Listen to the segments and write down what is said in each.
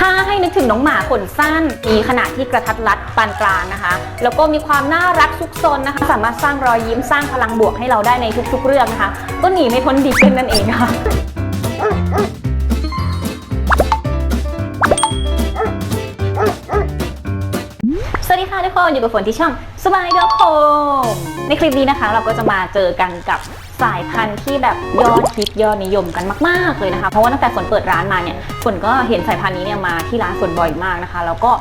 ถ้าให้นึกถึงน้องหมาขนสั้น มีขนาดที่กระทัดรัดปานกลางนะคะ แล้วก็มีความน่ารักซุกซนนะคะ สามารถสร้างรอยยิ้มสร้างพลังบวกให้เราได้ในทุกๆ เรื่องนะคะ ก็หนีไม่พ้นดีเกนนั่นเองค่ะสวัสดีค่ะทุกคนอยู่กับฝนที่ช่องสบายดอกโคม ในคลิปนี้นะคะ เราก็จะมาเจอกันกับสายพันธุ์ที่แบบยอดฮิตยอดนิยมกันมาก ๆ เลยนะคะ เพราะว่าตั้งแต่ฝนเปิดร้านมาเนี่ยฝนก็เห็นสายพันธุ์นี้เนี่ยมาที่ร้านฝนบ่อยมากนะคะ แล้วก็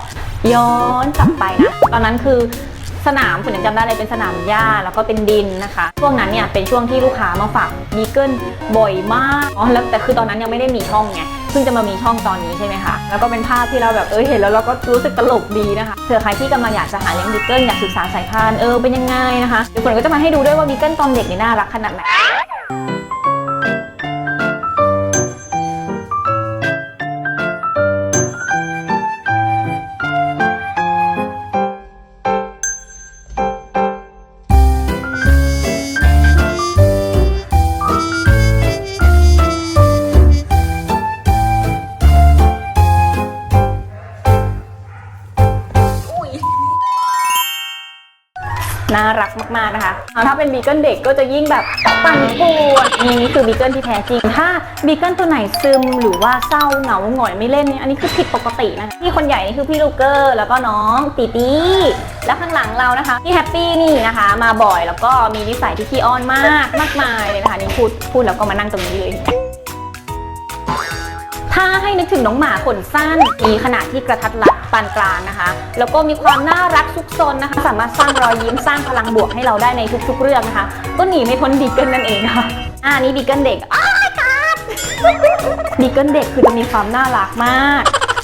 ย้อนกลับไปนะ ตอนนั้นคือ สนามฝนยังจำได้เลยเป็นสนามหญ้าแล้วก็เป็นดินนะคะช่วงนั้นเนี่ยเป็นช่วงที่ลูกค้ามาฝากบีเกิลบ่อยมากอ๋อแล้วแต่คือตอนนั้นยังไม่ได้มีช่องไงเพิ่งจะมามีช่องตอนนี้ใช่ไหมคะแล้วก็เป็นภาพที่เราแบบเออเห็นแล้วเราก็รู้สึกตลกดีนะคะเผื่อใครที่กำลังอยากจะหาเลี้ยงบีเกิลอยากศึกษาสายพันธุ์เออเป็นยังไงนะคะเดี๋ยวฝนก็จะมาให้ดูด้วยว่าบีเกิลตอนเด็กเนี่ยน่ารักขนาดไหน น่ารักมากๆนะคะถ้าเป็นบีเกิลเด็กก็จะยิ่งแบบปั่นป่วนนี่นี่คือบีเกิลที่แท้จริง ถ้าบีเกิลตัวไหนซึมหรือว่าเศร้าเหงาหงอยไม่เล่นเนี่ยอันนี้คือผิดปกตินะพี่คนใหญ่นี่คือพี่ลูกเกอร์ แล้วก็น้องตีตีแล้วข้างหลังเรานะคะพี่แฮปปี้นี่นะคะ มาบ่อยแล้วก็มีนิสัยที่ขี้อ้อนมากมากมายเลยนะคะนี่พูดพูดแล้วก็มานั่งตรงนี้เลย ถ้าให้นึกถึงน้องหมาขนสั้น มีขนาดที่กระทัดรัดปานกลางนะคะ แล้วก็มีความน่ารักซุกซนนะคะ สามารถสร้างรอยยิ้มสร้างพลังบวกให้เราได้ในทุกๆเรื่องนะคะ ก็หนีไม่พ้นบีเกิลนั่นเองค่ะอ่านี่บีเกิลเด็กอ้ายกัดบีเกิลเด็กคือจะมีความน่ารักมาก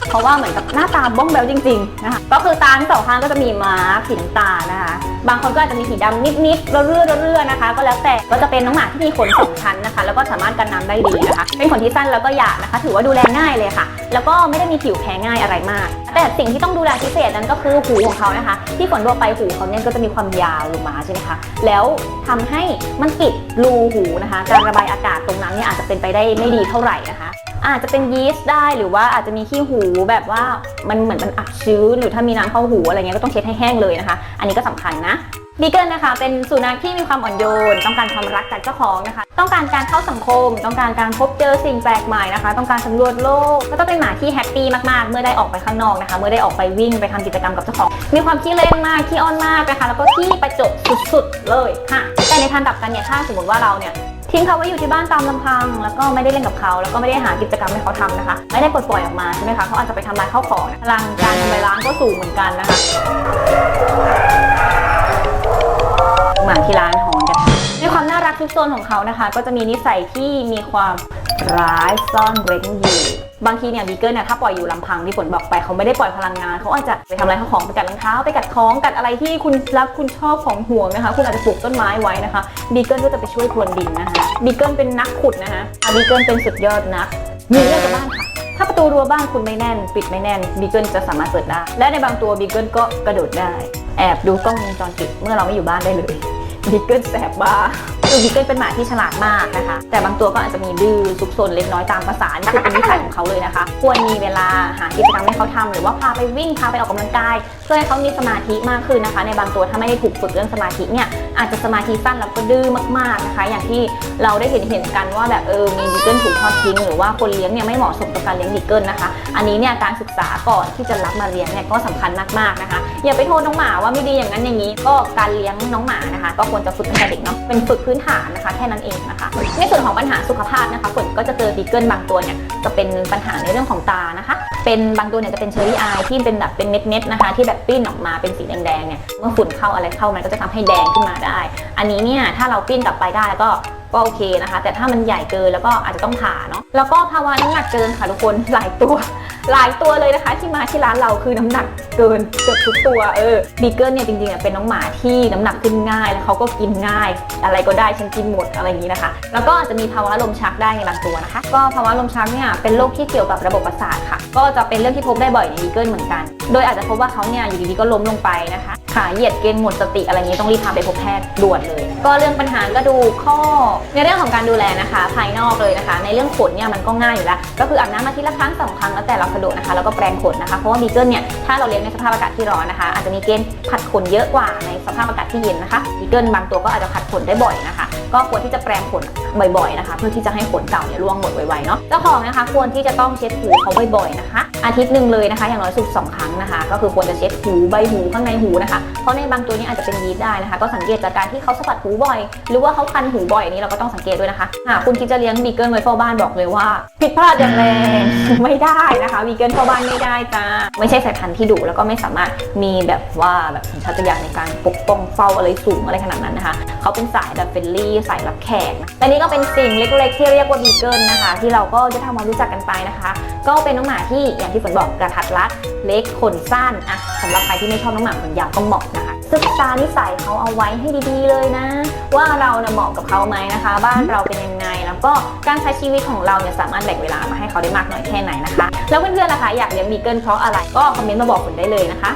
เพราะว่าเหมือนกับหน้าตาบ้องแบวจริงๆนะคะก็คือตาทั้งสองข้างก็จะมีมาร์คสีน้ำตาลนะคะ บางคนก็อาจจะมีสีดำนิดๆเรื่อยๆเรื่อยๆนะคะ ก็แล้วแต่ก็จะเป็นน้องหมาที่มีขนสองชั้นนะคะ แล้วก็สามารถกันน้ำได้ดีนะคะ เป็นขนที่สั้นแล้วก็หยาบนะคะ ถือว่าดูแลง่ายเลยค่ะ แล้วก็ไม่ได้มีผิวแพ้ง่ายอะไรมาก แต่สิ่งที่ต้องดูแลพิเศษนั้นก็คือหูของเขานะคะ ที่ฝนบอกไปหูเขาเนี่ยก็จะมีความยาวลงมาใช่ไหมคะแล้วทำให้มันปิดรูหูนะคะ การระบายอากาศตรงนั้นเนี่ยอาจจะเป็นไปได้ไม่ดีเท่าไหร่นะคะ อาจจะเป็นยีสต์ได้หรือว่าอาจจะมีขี้หูแบบว่ามันเหมือนมันอับชื้นหรือถ้ามีน้ำเข้าหูอะไรเงี้ยก็ต้องเช็ดให้แห้งเลยนะคะ อันนี้ก็สำคัญนะบีเกิลนะคะเป็นสุนัขที่มีความอ่อนโยน ต้องการความรักจากเจ้าของนะคะ ต้องการการเข้าสังคม ต้องการการพบเจอสิ่งแปลกใหม่นะคะ ต้องการสำรวจโลก ก็ต้องเป็นหมาที่แฮปปี้มากๆ เมื่อได้ออกไปข้างนอกนะคะ เมื่อได้ออกไปวิ่งไปทำกิจกรรมกับเจ้าของ มีความขี้เล่นมากขี้อ้อนมากนะคะ แล้วก็ขี้ประจบสุดๆเลยค่ะ แต่ในทางกลับกันเนี่ยถ้าสมมติว่าเราเนี่ย ทิ้งเขาไว้อยู่ที่บ้านตามลำพัง แล้วก็ไม่ได้เล่นกับเขา แล้วก็ไม่ได้หากิจกรรมให้เขาทำนะคะ ไม่ได้ปลดปล่อยออกมาใช่ไหมคะเขาอาจจะไปทำลายข้าวของพลังการทำลายล้างก็สูงเหมือนกันนะคะหมาที่ร้านหอนกันในความน่ารักทุกโซนของเขานะคะ ก็จะมีนิสัยที่มีความร้ายซ่อนเร้นอยู่ บางทีเนี่ยบีเกิลเนี่ยถ้าปล่อยอยู่ลำพังที่ฝนบอกไปเขาไม่ได้ปล่อยพลังงานเขาอาจจะไปทำอะไรข้าของไปกัดรองเท้าไปกัดท้องกัดอะไรที่คุณรักคุณชอบของห่วงนะคะ คุณอาจจะปลูกต้นไม้ไว้นะคะบีเกิลก็จะไปช่วยพรวนดินนะคะบีเกิลเป็นนักขุดนะคะบีเกิลเป็นสุดยอดนักมีเรื่องกับบ้านค่ะถ้าประตูรั้วบ้านคุณไม่แน่น ปิดไม่แน่นบีเกิลจะสามารถเปิดได้ และในบางตัวบีเกิลก็กระโดดได้ แอบดูกล้องวงจรปิดเมื่อเราไม่อยู่บ้านได้เลยบีเกิลแสบบ้า คือบีเกิลเป็นหมาที่ฉลาดมากนะคะ แต่บางตัวก็อาจจะมีดื้อซุกซนเล็กน้อยตามภาษานี่คือเป็นนิสัยของเขาเลยนะคะ ควรมีเวลาหากิจกรรมให้เขาทำหรือว่าพาไปวิ่งพาไปออกกำลังกายเพื่อให้เขามีสมาธิมากขึ้นนะคะ ในบางตัวถ้าไม่ได้ถูกฝึกเรื่องสมาธิเนี่ยอาจจะสมาธิสั้นแล้วก็ดื้อมากๆนะคะ อย่างที่เราได้เห็นเห็นกันว่าแบบเออมีบีเกิลถูกทอดทิ้งหรือว่าคนเลี้ยงเนี่ยไม่เหมาะสมกับการเลี้ยงบีเกิลนะคะ อันนี้เนี่ยการศึกษาก่อนที่จะรับมาเลี้ยงเนี่ยก็สำคัญมากๆนะคะ อย่าไปโทษน้องหมาว่าไม่ดีอย่างนั้นอย่างนี้ก็การเลี้ยงน้องหมานะคะ ก็ควรจะฝึกตั้งแต่เด็กเนาะเป็นฝึกพื้นฐานนะคะแค่นั้นเองนะคะ ในส่วนของปัญหาสุขภาพนะคะฝนก็จะเจอบีเกิลบางตัวเนี่ยจะเป็นปัญหาในเรื่องของตานะคะ เป็นบางตัวเนี่ยจะเป็นเชอรี่อายที่เป็นแบบเป็นเม็ดๆนะคะ ที่แบบปิ้นออกมาเป็นสีแดงๆเนี่ยเมื่อฝุ่นเข้าอะไรเข้ามันก็จะทำให้แดงขึ้นมาได้ อันนี้เนี่ยถ้าเราปิ้นกลับไปได้ก็ก็โอเคนะคะ แต่ถ้ามันใหญ่เกินแล้วก็อาจจะต้องผ่าเนาะแล้วก็ภาวะน้ำหนักเกินค่ะทุกคนหลายตัว หลายตัวเลยนะคะ ที่มาที่ร้านเราคือน้ำหนักเกินเกือบทุกตัวเออบีเกิลเนี่ยจริงๆเป็นน้องหมาที่น้ำหนักขึ้นง่าย แล้วเขาก็กินง่าย อะไรก็ได้ฉันกินหมดอะไรอย่างนี้นะคะ แล้วก็อาจจะมีภาวะลมชักได้ในบางตัวนะคะ ก็ภาวะลมชักเนี่ยเป็นโรคที่เกี่ยวกับระบบประสาทค่ะ ก็จะเป็นเรื่องที่พบได้บ่อยในบีเกิลเหมือนกัน โดยอาจจะพบว่าเขาเนี่ยอยู่ดีๆก็ล้มลงไปนะคะ ขาเหยียดเกณฑ์หมดสติอะไรนี้ต้องรีบพาไปพบแพทย์ด่วนเลย ก็เรื่องปัญหากระดูข้อในเรื่องของการดูแลนะคะ ภายนอกเลยนะคะ ในเรื่องขนเนี่ยมันก็ง่ายอยู่แล้ว ก็คืออาบน้ำอาทิตย์ละครั้งสองครั้งแล้วแต่เราสะดวกนะคะแล้วก็แปรงขนนะคะเพราะว่าบีเกิลเนี่ยถ้าเราเลี้ยงในสภาพอากาศที่ร้อนนะคะ อาจจะมีเกณฑ์ผัดขนเยอะกว่าในสภาพอากาศที่เย็นนะคะบีเกิลบางตัวก็อาจจะผัดขนได้บ่อยนะคะ ก็ควรที่จะแปรงขนบ่อยๆนะคะ เพื่อที่จะให้ขนเก่าเนี่ยร่วงหมดไวๆเนาะเจ้าของนะคะควรที่จะต้องเช็ดหูเขาบ่อยๆนะคะ อาทิตย์หนึ่งเลยนะคะ อย่างน้อยสุดสองครั้งนะคะ ก็คือควรจะเช็ดหูใบหูข้างในหูนะคะ เพราะในบางตัวนี้อาจจะเป็นยีสต์ได้นะคะ ก็สังเกตจากการที่เขาสะบัดหูบ่อย หรือว่าเขาคันหูบ่อยอันนี้เราก็ต้องสังเกตด้วยนะคะหากคุณคิดจะเลี้ยงบีเกิลไว้เฝ้าบ้านบอกเลยว่า ผิดพลาดอย่างแรงไม่ได้นะคะบีเกิลเฝ้าบ้านไม่ได้จ้าไม่ใช่สายพันธุ์ที่ดุแล้วก็ไม่สามารถมีแบบว่าแบบสัญชาตญาณในการปกป้องเฝ้าอะไรสูงอะไรขนาดนั้นนะคะเขาเป็นสายแบบเฟรนลี่สายรับแขกและนี่ก็เป็นสิ่งเล็กๆที่เรียกว่าบีเกิลนะคะ ที่เราก็จะทำความรู้จักกันไปนะคะ ก็เป็นน้องหมาที่อย่างที่ฝนบอกกระทัดรัดเล็กขนสั้นอะสำหรับใครที่ไม่ชอบน้องหมาขนยาวก็เหมาะนะคะศึกษานิสัยเขาเอาไว้ให้ดีๆเลยนะ ว่าเราเนี่ยเหมาะกับเขาไหมนะคะ บ้านเราเป็นยังไงแล้วก็การใช้ชีวิตของเราเนี่ยสามารถแบ่งเวลามาให้เขาได้มากน้อยแค่ไหนนะคะ แล้วเพื่อนๆล่ะคะอยากเลี้ยงบีเกิลเพราะอะไรก็คอมเมนต์มาบอกฝนได้เลยนะคะ